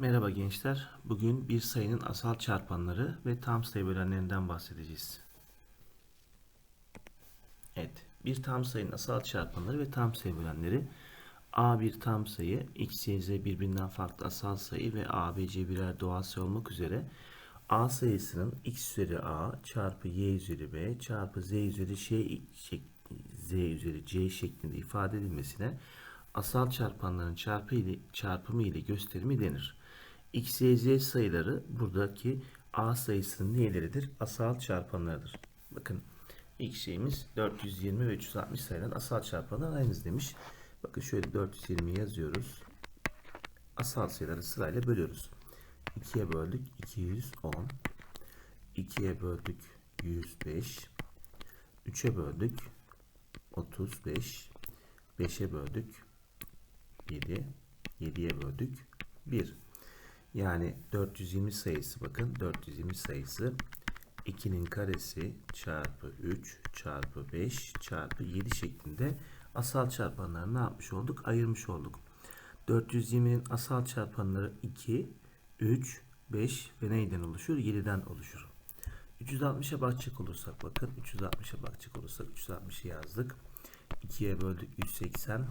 Merhaba gençler. Bugün bir sayının asal çarpanları ve tam sayı bölenlerinden bahsedeceğiz. Evet, bir tam sayının asal çarpanları ve tam sayı bölenleri A bir tam sayı, X, Y, Z birbirinden farklı asal sayı ve A, B, C birer doğal sayı olmak üzere A sayısının X üzeri A çarpı Y üzeri B çarpı Z üzeri şek- Z üzeri C şeklinde ifade edilmesine asal çarpanların çarpı ile, çarpımı ile gösterimi denir. X, Y, Z sayıları buradaki A sayısının neyileridir? Asal çarpanlarıdır. Bakın ilk şeyimiz 420 ve 360 sayıların asal çarpanları aynısı demiş. Bakın şöyle 420 yazıyoruz. Asal sayıları sırayla bölüyoruz. 2'ye böldük 210. 2'ye böldük 105. 3'e böldük 35. 5'e böldük 7. 7'ye böldük 1. Yani 420 sayısı bakın 420 sayısı 2'nin karesi çarpı 3 çarpı 5 çarpı 7 şeklinde asal çarpanları ne yapmış olduk? Ayırmış olduk. 420'nin asal çarpanları 2, 3, 5 ve neyden oluşur? 7'den oluşur. 360'a bakacak olursak bakın 360'a bakacak olursak 360'ı yazdık. 2'ye böldük 180.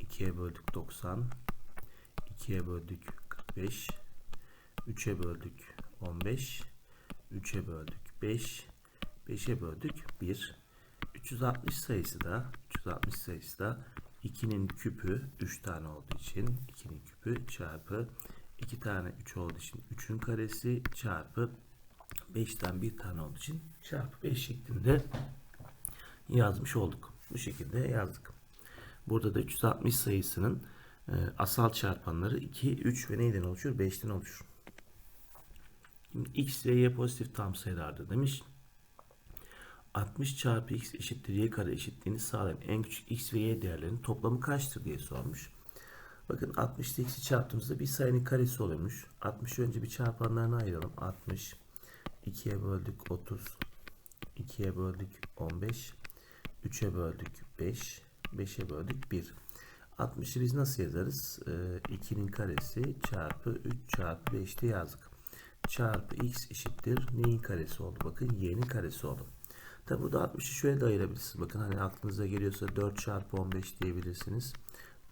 2'ye böldük 90. 2'ye böldük 45. 3'e böldük 15. 3'e böldük 5. 5'e böldük 1. 360 sayısı da 360 sayısı da 2'nin küpü 3 tane olduğu için 2'nin küpü çarpı 2 tane 3 olduğu için 3'ün karesi çarpı 5'ten 1 tane olduğu için çarpı 5 şeklinde yazmış olduk. Bu şekilde yazdık. Burada da 360 sayısının e, asal çarpanları 2, 3 ve neyden oluşur? 5'ten oluşur. Şimdi x ve y pozitif tam sayılardır demiş. 60 çarpı x eşittir y kare eşitliğini sağlayan en küçük x ve y değerlerinin toplamı kaçtır diye sormuş. Bakın 60 ile x'i çarptığımızda bir sayının karesi oluyormuş. 60'ı önce bir çarpanlarına ayıralım. 60 2'ye böldük 30 2'ye böldük 15 3'e böldük 5 5'e böldük 1 60'ı biz nasıl yazarız? Ee, 2'nin karesi çarpı 3 çarpı 5'te yazdık. Çarpı x eşittir neyin karesi oldu? Bakın y'nin karesi oldu. Tabi burada 60'ı şöyle de ayırabilirsiniz. Bakın hani aklınıza geliyorsa 4 çarpı 15 diyebilirsiniz.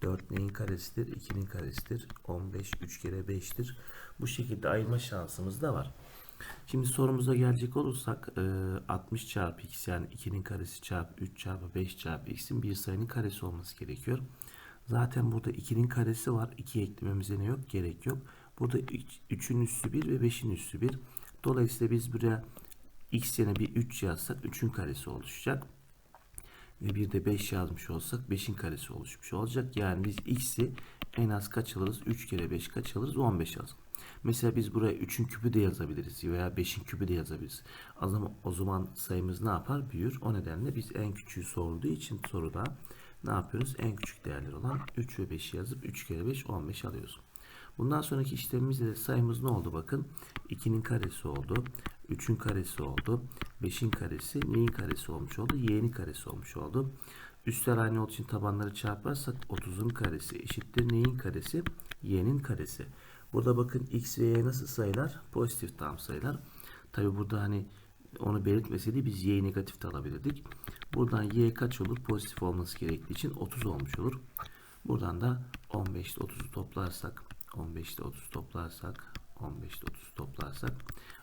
4 neyin karesidir? 2'nin karesidir. 15 3 kere 5'tir. Bu şekilde ayırma şansımız da var. Şimdi sorumuza gelecek olursak e, 60 çarpı x yani 2'nin karesi çarpı 3 çarpı 5 çarpı x'in bir sayının karesi olması gerekiyor. Zaten burada 2'nin karesi var. 2 eklememize ne yok? Gerek yok. Burada 3'ün üssü 1 ve 5'in üssü 1. Dolayısıyla biz buraya x yerine bir 3 yazsak 3'ün karesi oluşacak. Ve bir de 5 yazmış olsak 5'in karesi oluşmuş olacak. Yani biz x'i en az kaç alırız? 3 kere 5 kaç alırız? 15 alırız. Mesela biz buraya 3'ün küpü de yazabiliriz veya 5'in küpü de yazabiliriz. O zaman, o zaman sayımız ne yapar? Büyür. O nedenle biz en küçüğü sorduğu için soruda ne yapıyoruz? En küçük değerler olan 3 ve 5'i yazıp 3 kere 5 15 alıyoruz. Bundan sonraki işlemimizde de sayımız ne oldu? Bakın 2'nin karesi oldu. 3'ün karesi oldu. 5'in karesi neyin karesi olmuş oldu? Y'nin karesi olmuş oldu. Üstler aynı olduğu için tabanları çarparsak 30'un karesi eşittir neyin karesi? Y'nin karesi. Burada bakın x ve y nasıl sayılar? Pozitif tam sayılar. Tabi burada hani onu belirtmeseydi biz y'yi negatif de alabilirdik. Buradan y kaç olur? Pozitif olması gerektiği için 30 olmuş olur. Buradan da 15 ile 30'u toplarsak 15 ile 30 toplarsak 15 ile 30 toplarsak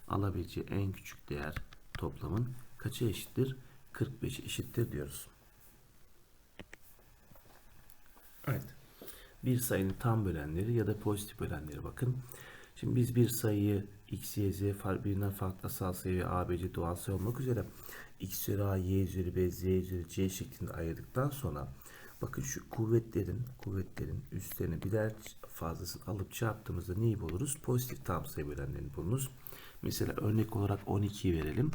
alabileceği en küçük değer toplamın kaça eşittir? 45 eşittir diyoruz. Evet. Bir sayının tam bölenleri ya da pozitif bölenleri bakın. Şimdi biz bir sayıyı x, y, z birbirinden farklı asal sayı ve a, b, c doğal sayı olmak üzere x üzeri a, y üzeri b, z üzeri c şeklinde ayırdıktan sonra bakın şu kuvvetlerin kuvvetlerin üstlerini birer fazlasını alıp çarptığımızda neyi buluruz? Pozitif tam sayı bölenlerini buluruz. Mesela örnek olarak 12'yi verelim.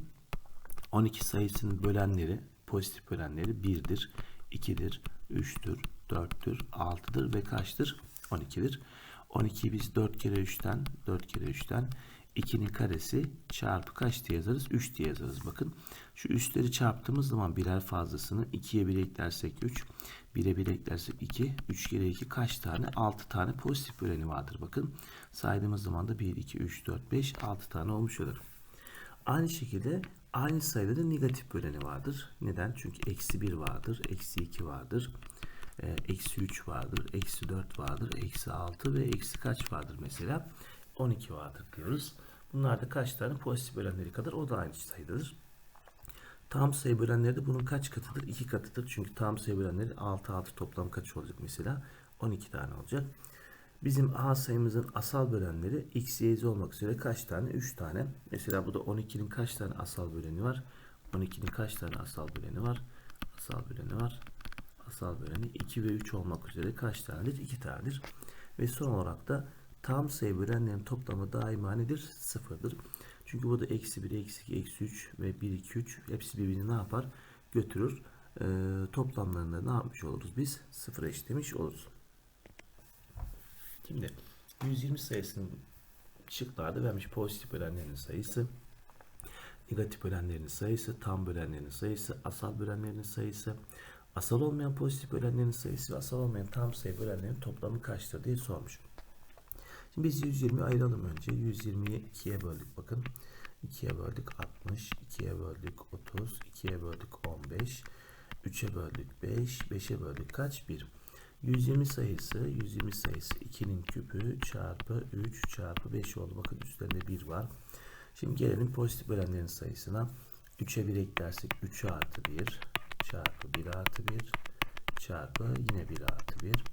12 sayısının bölenleri, pozitif bölenleri 1'dir, 2'dir, 3'tür, 4'tür, 6'dır ve kaçtır? 12'dir. 12'yi biz 4 kere 3'ten, 4 kere 3'ten, 2'nin karesi çarpı kaç diye yazarız? 3 diye yazarız. Bakın şu üstleri çarptığımız zaman birer fazlasını 2'ye 1 eklersek 3, 1'e 1 eklersek 2, 3 kere 2 kaç tane? 6 tane pozitif böleni vardır. Bakın saydığımız zaman da 1, 2, 3, 4, 5, 6 tane olmuş olur. Aynı şekilde aynı sayıda da negatif böleni vardır. Neden? Çünkü eksi 1 vardır, eksi 2 vardır, e, eksi 3 vardır, eksi 4 vardır, eksi 6 ve eksi kaç vardır mesela? 12 vardır diyoruz. Bunlarda kaç tane pozitif bölenleri kadar o da aynı sayıdadır. Tam sayı bölenleri de bunun kaç katıdır? 2 katıdır. Çünkü tam sayı bölenleri 6 6 toplam kaç olacak mesela? 12 tane olacak. Bizim A sayımızın asal bölenleri x, y, z olmak üzere kaç tane? 3 tane. Mesela bu da 12'nin kaç tane asal böleni var? 12'nin kaç tane asal böleni var? Asal böleni var. Asal böleni 2 ve 3 olmak üzere kaç tanedir? 2 tanedir. Ve son olarak da tam sayı bölenlerin toplamı daima nedir? Sıfırdır. Çünkü burada eksi 1, eksi 2, eksi 3 ve 1, 2, 3 hepsi birbirini ne yapar? Götürür. Ee, toplamlarında ne yapmış oluruz biz? Sıfır eşitlemiş oluruz. Şimdi 120 sayısının şıklarda vermiş pozitif bölenlerin sayısı, negatif bölenlerin sayısı, tam bölenlerin sayısı, asal bölenlerin sayısı, asal olmayan pozitif bölenlerin sayısı ve asal olmayan tam sayı bölenlerin toplamı kaçtır diye sormuş. Şimdi biz 120 ayıralım önce. 120'yi 2'ye böldük bakın. 2'ye böldük 60, 2'ye böldük 30, 2'ye böldük 15, 3'e böldük 5, 5'e böldük kaç? 1. 120 sayısı, 120 sayısı 2'nin küpü çarpı 3 çarpı 5 oldu. Bakın üstlerinde 1 var. Şimdi gelelim pozitif bölenlerin sayısına. 3'e 1 eklersek 3 artı 1 çarpı 1 artı 1 çarpı yine 1 artı 1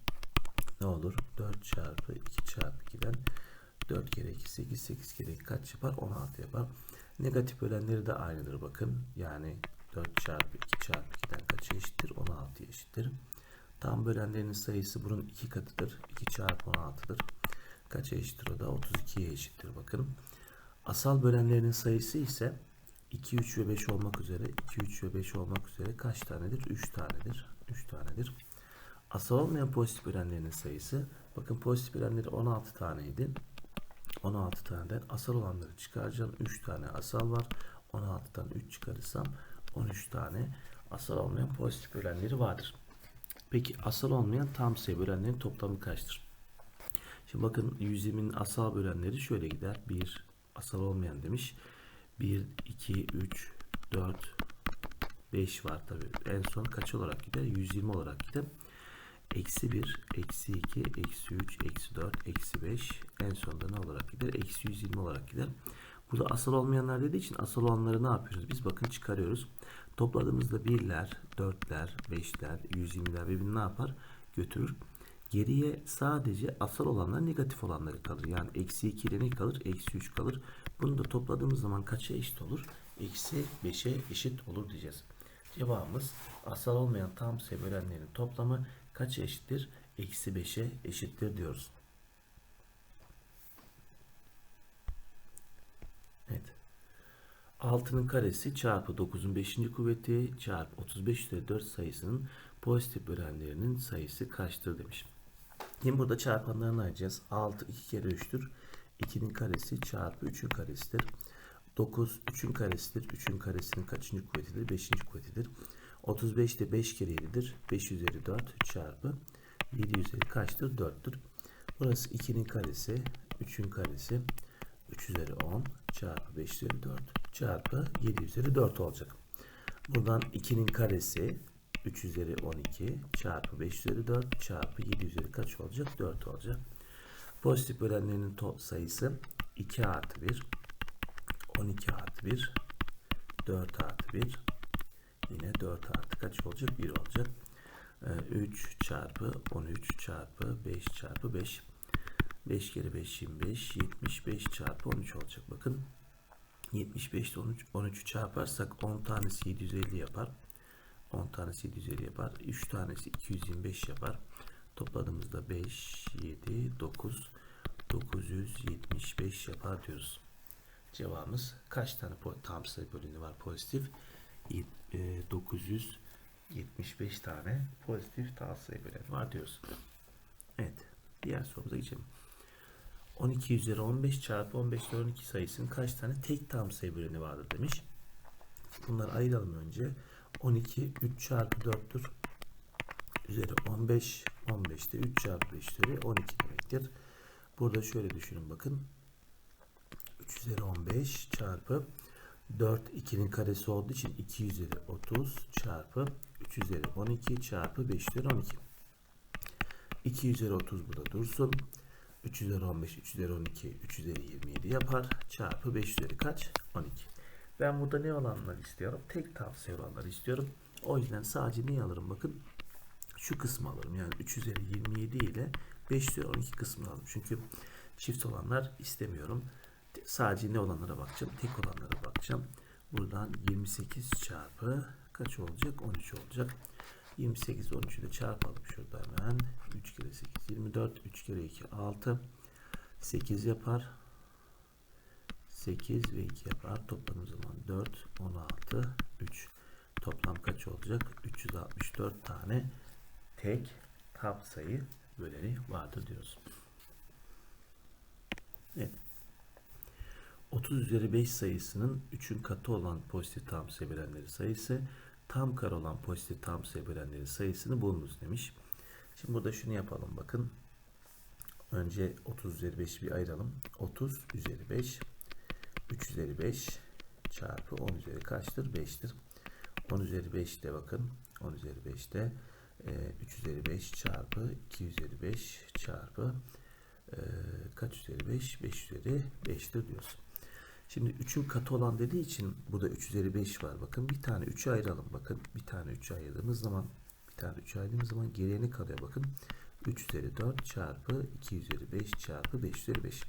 ne olur? 4 çarpı 2 çarpı 2'den 4 kere 2 8 8 kere 2 kaç yapar? 16 yapar. Negatif bölenleri de aynıdır bakın. Yani 4 çarpı 2 çarpı 2'den kaç eşittir? 16 eşittir. Tam bölenlerin sayısı bunun 2 katıdır. 2 çarpı 16'dır. Kaç eşittir o da? 32'ye eşittir bakın. Asal bölenlerin sayısı ise 2, 3 ve 5 olmak üzere 2, 3 ve 5 olmak üzere kaç tanedir? 3 tanedir. 3 tanedir. Asal olmayan pozitif bölenlerin sayısı bakın pozitif bölenleri 16 taneydi. 16 taneden asal olanları çıkaracağım. 3 tane asal var. 16'dan 3 çıkarırsam 13 tane asal olmayan pozitif bölenleri vardır. Peki asal olmayan tam sayı bölenlerin toplamı kaçtır? Şimdi bakın 120'nin asal bölenleri şöyle gider. 1 asal olmayan demiş. 1, 2, 3, 4, 5 var tabi. En son kaç olarak gider? 120 olarak gider. Eksi 1, eksi 2, eksi 3, eksi 4, eksi 5. En sonunda ne olarak gider? Eksi 120 olarak gider. Burada asal olmayanlar dediği için asal olanları ne yapıyoruz? Biz bakın çıkarıyoruz. Topladığımızda birler, dörtler, beşler, 120'ler birbirini ne yapar? Götürür. Geriye sadece asal olanlar negatif olanları kalır. Yani eksi 2 ile ne kalır? Eksi 3 kalır. Bunu da topladığımız zaman kaça eşit olur? Eksi 5'e eşit olur diyeceğiz. Cevabımız asal olmayan tam sayı bölenlerin toplamı kaça eşittir? Eksi 5'e eşittir diyoruz. Evet. 6'nın karesi çarpı 9'un 5. kuvveti çarpı 35 üzeri 4 sayısının pozitif bölenlerinin sayısı kaçtır demiş. Şimdi burada çarpanlarını ayıracağız. 6 2 kere 3'tür. 2'nin karesi çarpı 3'ün karesidir. 9 3'ün karesidir. 3'ün karesinin kaçıncı kuvvetidir? 5. kuvvetidir. 35 de 5 kere 7'dir. 5 üzeri 4 çarpı 7 üzeri kaçtır? 4'tür. Burası 2'nin karesi, 3'ün karesi, 3 üzeri 10 çarpı 5 üzeri 4 çarpı 7 üzeri 4 olacak. Buradan 2'nin karesi 3 üzeri 12 çarpı 5 üzeri 4 çarpı 7 üzeri kaç olacak? 4 olacak. Pozitif bölenlerinin sayısı 2 artı 1 12 artı 1 4 artı 1 yine 4 artı kaç olacak? 1 olacak. 3 çarpı 13 çarpı 5 çarpı 5 5 kere 5 25 75 çarpı 13 olacak. Bakın. 75 ile 13 13'ü çarparsak 10 tanesi 750 yapar. 10 tanesi 750 yapar. 3 tanesi 225 yapar. Topladığımızda 5 7 9 975 yapar diyoruz. Cevabımız kaç tane tam sayı bölümü var pozitif 975 tane pozitif sayı bölümü var diyoruz evet diğer sorumuza geçelim 12 üzeri 15 çarpı 15 üzeri 12 sayısının kaç tane tek tam sayı böleni vardır demiş. Bunları ayıralım önce. 12 3 çarpı 4'tür. Üzeri 15. 15 de 3 çarpı 5 üzeri 12 demektir. Burada şöyle düşünün bakın. 3 üzeri 15 çarpı 4 2'nin karesi olduğu için 2 üzeri 30 çarpı 3 üzeri 12 çarpı 5 üzeri 12. 2 üzeri 30 burada dursun. 3 üzeri 15, 3 üzeri 12, 3 üzeri 27 yapar. Çarpı 5 üzeri kaç? 12. Ben burada ne olanları istiyorum? Tek tavsiye olanları istiyorum. O yüzden sadece neyi alırım? Bakın şu kısmı alırım. Yani 3 üzeri 27 ile 5 üzeri 12 kısmını alırım. Çünkü çift olanlar istemiyorum. Sadece ne olanlara bakacağım? Tek olanlara bakacağım. Buradan 28 çarpı kaç olacak? 13 olacak. 28 13'ü de çarpalım şurada hemen. 3 kere 8 24. 3 kere 2 6. 8 yapar. 8 ve 2 yapar. Toplam zaman 4 16 3. Toplam kaç olacak? 364 tane tek tam sayı böleni vardır diyoruz. Evet. 30 üzeri 5 sayısının 3'ün katı olan pozitif tam sayı sayısı tam kare olan pozitif tam sayı sayısını bulunuz demiş. Şimdi burada şunu yapalım bakın. Önce 30 üzeri 5'i bir ayıralım. 30 üzeri 5 3 üzeri 5 çarpı 10 üzeri kaçtır? 5'tir. 10 üzeri 5'te bakın. 10 üzeri 5'te e, 3 üzeri 5 çarpı 2 üzeri 5 çarpı e, kaç üzeri 5? 5 üzeri 5'tir diyoruz. Şimdi 3'ün katı olan dediği için burada 3 üzeri 5 var. Bakın bir tane 3'ü ayıralım. Bakın bir tane 3'ü ayırdığımız zaman bir tane 3'ü ayırdığımız zaman geriye ne kalıyor? Bakın 3 üzeri 4 çarpı 2 üzeri 5 çarpı 5 üzeri 5.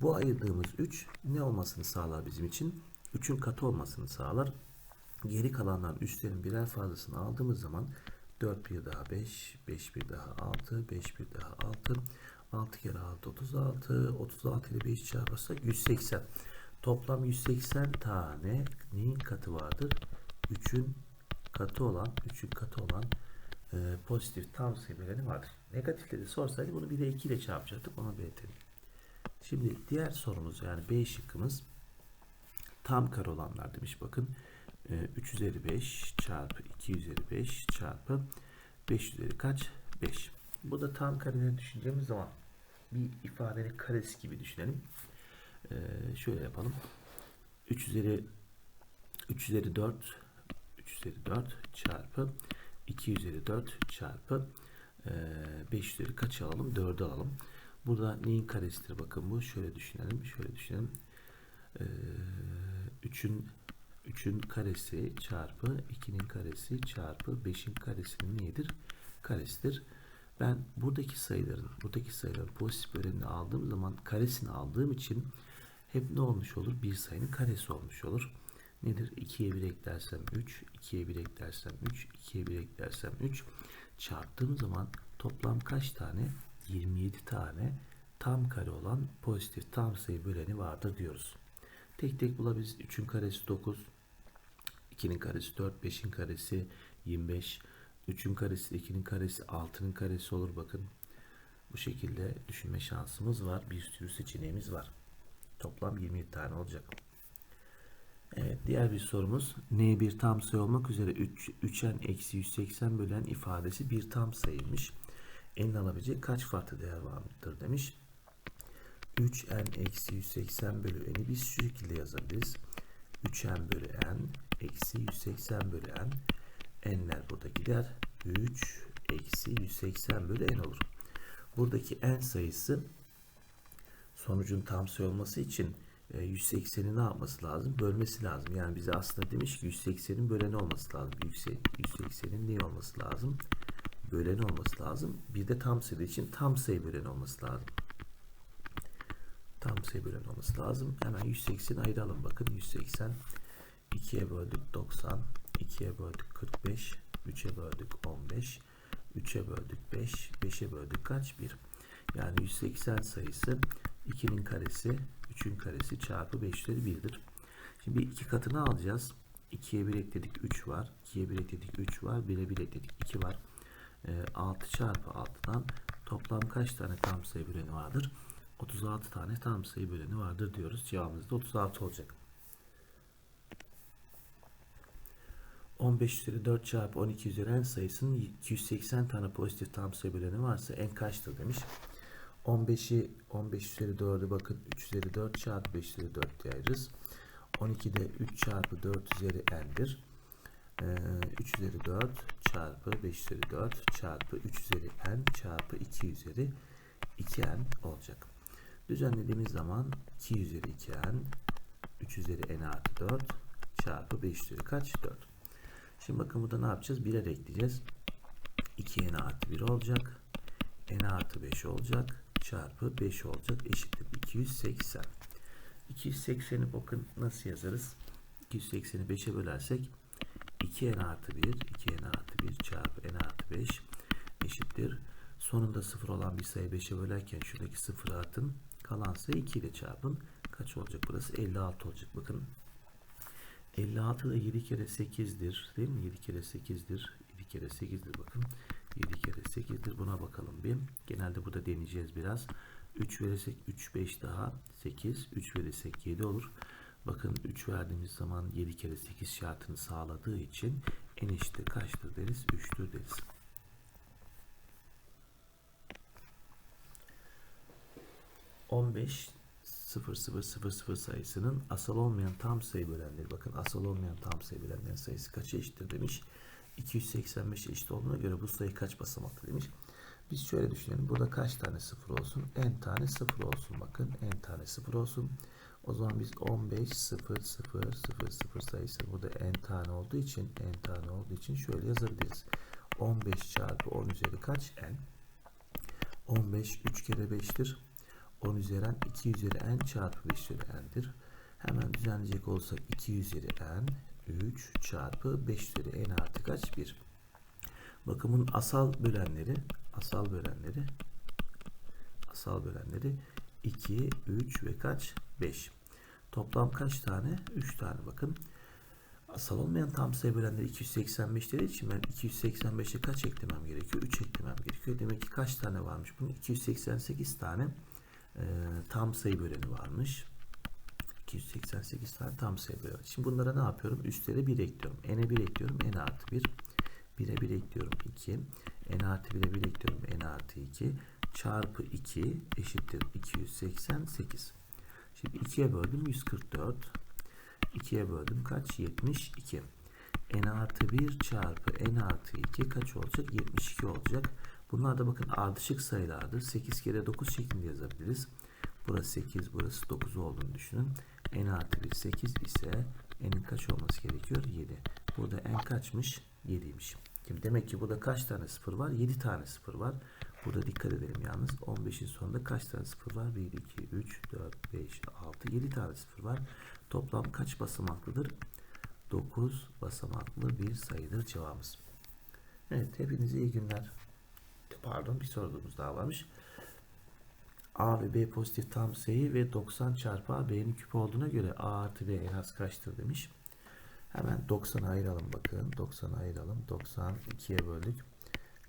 Bu ayırdığımız 3 ne olmasını sağlar bizim için? 3'ün katı olmasını sağlar. Geri kalanların üstlerin birer fazlasını aldığımız zaman 4 bir daha 5, 5 bir daha 6, 5 bir daha 6, 6 kere 6 36, 36 ile 5 çarparsak 180. Toplam 180 tane neyin katı vardır? 3'ün katı olan, 3'ün katı olan e, pozitif tam sayı vardır. Negatifleri sorsaydı bunu 1'e 2 ile çarpacaktık. Onu belirtelim. Şimdi diğer sorumuz yani B şıkkımız tam kare olanlar demiş bakın. E, 3 üzeri 5 çarpı 2 üzeri 5 çarpı 5 üzeri kaç? 5. Bu da tam kareleri düşüneceğimiz zaman bir ifadenin karesi gibi düşünelim. Ee, şöyle yapalım. 3 üzeri 3 üzeri 4 3 üzeri 4 çarpı 2 üzeri 4 çarpı e, 5 üzeri kaç alalım? 4'ü alalım. Burada neyin karesidir? Bakın bu. Şöyle düşünelim. Şöyle düşünelim. Ee, 3'ün 3'ün karesi çarpı 2'nin karesi çarpı 5'in karesinin neyidir? Karesidir. Ben buradaki sayıların, buradaki sayıların pozitif bölenini aldığım zaman karesini aldığım için hep ne olmuş olur? Bir sayının karesi olmuş olur. Nedir? 2'ye 1 eklersem 3, 2'ye 1 eklersem 3, 2'ye 1 eklersem 3 çarptığım zaman toplam kaç tane? 27 tane tam kare olan pozitif tam sayı böleni vardır diyoruz. Tek tek bulabiliriz. 3'ün karesi 9, 2'nin karesi 4, 5'in karesi 25, 3'ün karesi, 2'nin karesi, 6'nın karesi olur bakın. Bu şekilde düşünme şansımız var. Bir sürü seçeneğimiz var. Toplam 27 tane olacak. Evet diğer bir sorumuz. N bir tam sayı olmak üzere 3, 3n eksi 180 bölen ifadesi bir tam sayıymış. N'in alabileceği kaç farklı değer vardır demiş. 3n eksi 180 bölü n''i biz şu şekilde yazabiliriz. 3n bölü n eksi 180 bölü n n'ler burada gider. 3 eksi 180 bölü n olur. Buradaki n sayısı sonucun tam sayı olması için 180'i ne yapması lazım? Bölmesi lazım. Yani bize aslında demiş ki 180'in böleni olması lazım. 180'in ne olması lazım? Böleni olması lazım. Bir de tam sayı için tam sayı böleni olması lazım. Tam sayı böleni olması lazım. Hemen 180'i ayıralım. Bakın 180 2'ye böldük 90 2'ye böldük 45 3'e böldük 15 3'e böldük 5 5'e böldük kaç? 1 yani 180 sayısı 2'nin karesi 3'ün karesi çarpı 5 üzeri 1'dir. Şimdi iki katını alacağız. 2'ye 1 ekledik 3 var. 2'ye 1 ekledik 3 var. 1'e 1 ekledik 2 var. E, 6 çarpı 6'dan toplam kaç tane tam sayı böleni vardır? 36 tane tam sayı böleni vardır diyoruz. Cevabımız da 36 olacak. 15 üzeri 4 çarpı 12 üzeri n sayısının 280 tane pozitif tam sayı böleni varsa n kaçtır demiş. 15'i 15 üzeri 4'ü bakın 3 üzeri 4 çarpı 5 üzeri 4 diye ayırırız. 12'de 3 çarpı 4 üzeri n'dir. Ee, 3 üzeri 4 çarpı 5 üzeri 4 çarpı 3 üzeri n çarpı 2 üzeri 2n olacak. Düzenlediğimiz zaman 2 üzeri 2n 3 üzeri n artı 4 çarpı 5 üzeri kaç? 4. Şimdi bakın burada ne yapacağız? 1'e ekleyeceğiz. 2n artı 1 olacak. n artı 5 olacak. Çarpı 5 olacak. Eşittir 280. 280'i bakın nasıl yazarız? 280'i 5'e bölersek 2n artı 1 2n artı 1 çarpı n artı 5 eşittir. Sonunda 0 olan bir sayı 5'e bölerken şuradaki 0'ı atın. Kalan sayı 2 ile çarpın. Kaç olacak burası? 56 olacak. Bakın 56 da 7 kere 8'dir. Değil mi? 7 kere 8'dir. 7 kere 8'dir bakın. 7 kere 8'dir. Buna bakalım bir. Genelde burada deneyeceğiz biraz. 3 verirsek 3 5 daha 8. 3 verirsek 7 olur. Bakın 3 verdiğimiz zaman 7 kere 8 şartını sağladığı için en eşittir kaçtır deriz? 3'tür deriz. On beş 0000 sayısının asal olmayan tam sayı bölenleri bakın asal olmayan tam sayı bölenlerin sayısı kaça eşittir demiş. 285 eşit olduğuna göre bu sayı kaç basamaklı demiş. Biz şöyle düşünelim. Burada kaç tane sıfır olsun? n tane sıfır olsun. Bakın n tane sıfır olsun. O zaman biz 15 0 0 0 0 sayısı burada n tane olduğu için n tane olduğu için şöyle yazabiliriz. 15 çarpı 10 üzeri kaç n? 15 3 kere 5'tir. 10 üzeri n 2 üzeri n çarpı 5 üzeri n'dir. Hemen düzenleyecek olsak 2 üzeri n 3 çarpı 5 üzeri n artı kaç? 1. Bakın asal bölenleri asal bölenleri asal bölenleri 2, 3 ve kaç? 5. Toplam kaç tane? 3 tane bakın. Asal olmayan tam sayı bölenleri 285 dediği için ben 285'e kaç eklemem gerekiyor? 3 eklemem gerekiyor. Demek ki kaç tane varmış bunun? 288 tane e, tam sayı böleni varmış. 288 tane tam sayı. Şimdi bunlara ne yapıyorum? Üstlere 1 ekliyorum. n'e 1 ekliyorum. n artı 1. 1'e 1 ekliyorum 2. n artı 1'e 1 ekliyorum. n artı 2. Çarpı 2 eşittir 288. Şimdi 2'ye böldüm 144. 2'ye böldüm kaç? 72. n artı 1 çarpı n artı 2 kaç olacak? 72 olacak. Bunlar da bakın ardışık sayılardır. 8 kere 9 şeklinde yazabiliriz. Burası 8, burası 9 olduğunu düşünün. N artı 1 8 ise n'in kaç olması gerekiyor? 7. Burada n kaçmış? 7'ymiş. Şimdi demek ki burada kaç tane sıfır var? 7 tane sıfır var. Burada dikkat edelim yalnız. 15'in sonunda kaç tane sıfır var? 1, 2, 3, 4, 5, 6, 7 tane sıfır var. Toplam kaç basamaklıdır? 9 basamaklı bir sayıdır cevabımız. Evet hepinize iyi günler. Pardon bir sorumuz daha varmış. A ve B pozitif tam sayı ve 90 çarpı B'nin küp olduğuna göre A artı B en az kaçtır demiş. Hemen 90'a ayıralım bakın. 90'a ayıralım. 90 2'ye böldük.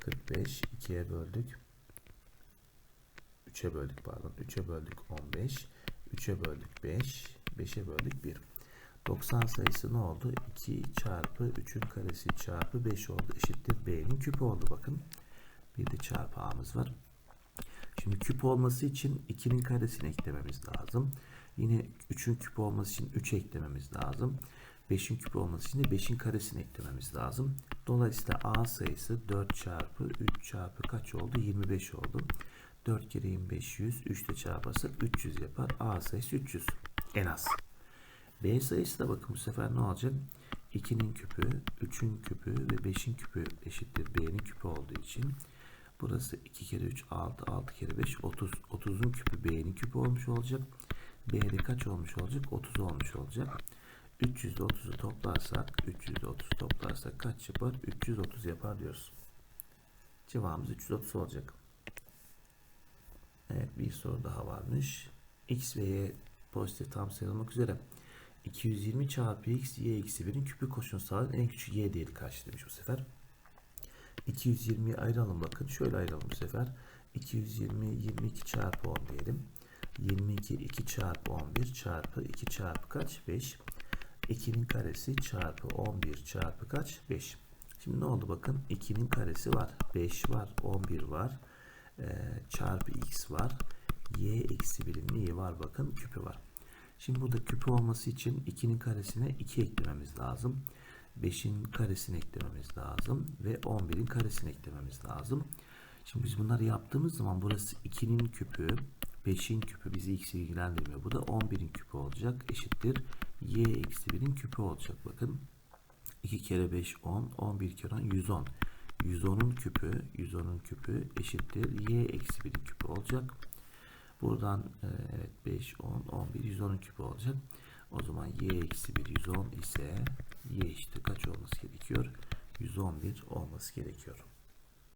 45 2'ye böldük. 3'e böldük pardon. 3'e böldük 15. 3'e böldük 5. 5'e böldük 1. 90 sayısı ne oldu? 2 çarpı 3'ün karesi çarpı 5 oldu. Eşittir B'nin küpü oldu bakın. Bir de çarpı A'mız var. Şimdi küp olması için 2'nin karesini eklememiz lazım. Yine 3'ün küp olması için 3 eklememiz lazım. 5'in küp olması için de 5'in karesini eklememiz lazım. Dolayısıyla A sayısı 4 çarpı 3 çarpı kaç oldu? 25 oldu. 4 kere 25 100. 3 ile çarparsak 300 yapar. A sayısı 300 en az. B sayısı da bakın bu sefer ne olacak? 2'nin küpü, 3'ün küpü ve 5'in küpü eşittir B'nin küpü olduğu için burası 2 kere 3 6, 6 kere 5 30. 30'un küpü B'nin küpü olmuş olacak. B'de kaç olmuş olacak? 30 olmuş olacak. 300'de 30'u toplarsak 300'de 30'u toplarsak kaç yapar? 330 yapar diyoruz. Cevabımız 330 olacak. Evet bir soru daha varmış. X ve Y pozitif tam sayılmak üzere. 220 çarpı x y eksi 1'in küpü koşun sağlayan en küçük y değeri kaç demiş bu sefer. 220'yi ayıralım bakın. Şöyle ayıralım bu sefer. 220 22 çarpı 10 diyelim. 22 2 çarpı 11 çarpı 2 çarpı kaç? 5. 2'nin karesi çarpı 11 çarpı kaç? 5. Şimdi ne oldu bakın 2'nin karesi var. 5 var. 11 var. Ee, çarpı x var. y eksi 1'in neyi var bakın küpü var. Şimdi burada küpü olması için 2'nin karesine 2 eklememiz lazım. 5'in karesini eklememiz lazım. Ve 11'in karesini eklememiz lazım. Şimdi biz bunları yaptığımız zaman burası 2'nin küpü, 5'in küpü bizi x ilgilendirmiyor. Bu da 11'in küpü olacak. Eşittir. y eksi 1'in küpü olacak. Bakın 2 kere 5 10, 11 kere 10 110. 110'un küpü, 110'un küpü eşittir. y eksi 1'in küpü olacak. Buradan evet 5, 10, 11, 110'un küpü olacak. O zaman y eksi 1 110 ise y işte kaç olması gerekiyor? 111 olması gerekiyor.